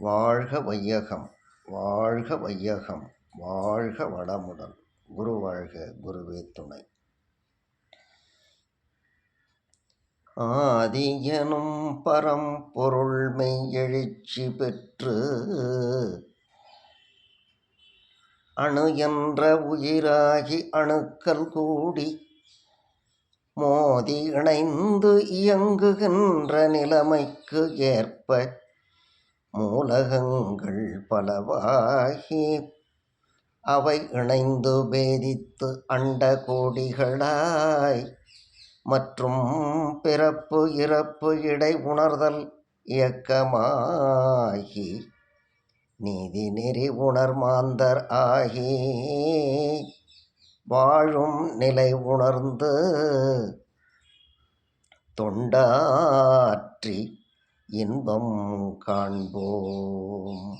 வாழ்க வையகம் வாழ்க வையகம் வாழ்க வளமுடன். குரு வாழ்க குருவே துணை. ஆதியனும் பரம்பொருள் மெய்யெழுச்சி பெற்று அணு என்ற உயிராகி அணுக்கள் கூடி மோதி இணைந்து இயங்குகின்ற நிலைமைக்கு ஏற்ப மூலகங்கள் பலவாகி அவை இணைந்து பேதித்து அண்ட கோடிகளாய் மற்றும் பிறப்பு இறப்பு இடை உணர்தல் இயக்கமாகி நீதி நெறி உணர் மாந்தர் ஆகி வாழும் நிலை உணர்ந்து தொண்டாற்றி இன்பம் காண்போம்.